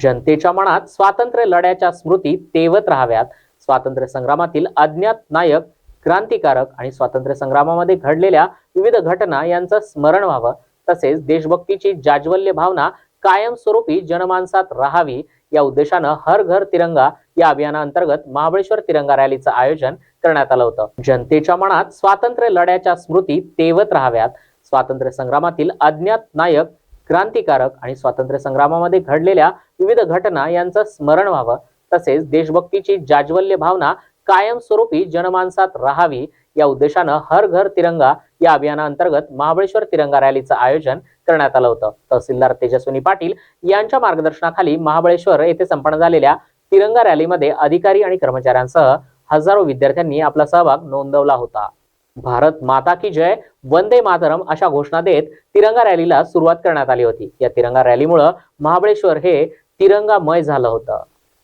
जनतेच्या मनात स्वातंत्र्य लढ्याच्या स्मृती तेवत राहाव्यात. स्वातंत्र्य संग्रामातील अज्ञात नायक क्रांतिकारक आणि स्वातंत्र्य संग्रामामध्ये घडलेल्या विविध घटना यांचं स्मरण व्हावं. तसेच देशभक्तीची जाज्वल्य भावना कायमस्वरूपी जनमानसात राहावी. या उद्देशानं हर घर तिरंगा या अभियानाअंतर्गत महाबळेश्वर तिरंगा रॅलीचं आयोजन करण्यात आलं होतं. जनतेच्या मनात स्वातंत्र्य लढ्याच्या स्मृती तेवत राहाव्यात. स्वातंत्र्य संग्रामातील अज्ञात नायक क्रांतिकारक आणि स्वातंत्र्य संग्रामामध्ये घडलेल्या विविध घटना यांचं स्मरण व्हावं. तसेच देशभक्तीची जाज्वल्य भावना कायमस्वरूपी जनमानसात राहावी या उद्देशानं हर घर तिरंगा या अभियानाअंतर्गत महाबळेश्वर तिरंगा रॅलीचं आयोजन करण्यात आलं होतं. तहसीलदार तेजस्विनी पाटील यांच्या मार्गदर्शनाखाली महाबळेश्वर येथे संपन्न झालेल्या तिरंगा रॅलीमध्ये अधिकारी आणि कर्मचाऱ्यांसह हजारो विद्यार्थ्यांनी आपला सहभाग नोंदवला होता. भारत माता की जय वंदे मातरम अशा घोषणा देत तिरंगा रॅलीला सुरुवात करण्यात आली होती. या तिरंगा रॅलीमुळं महाबळेश्वर हे तिरंगामय झालं होतं.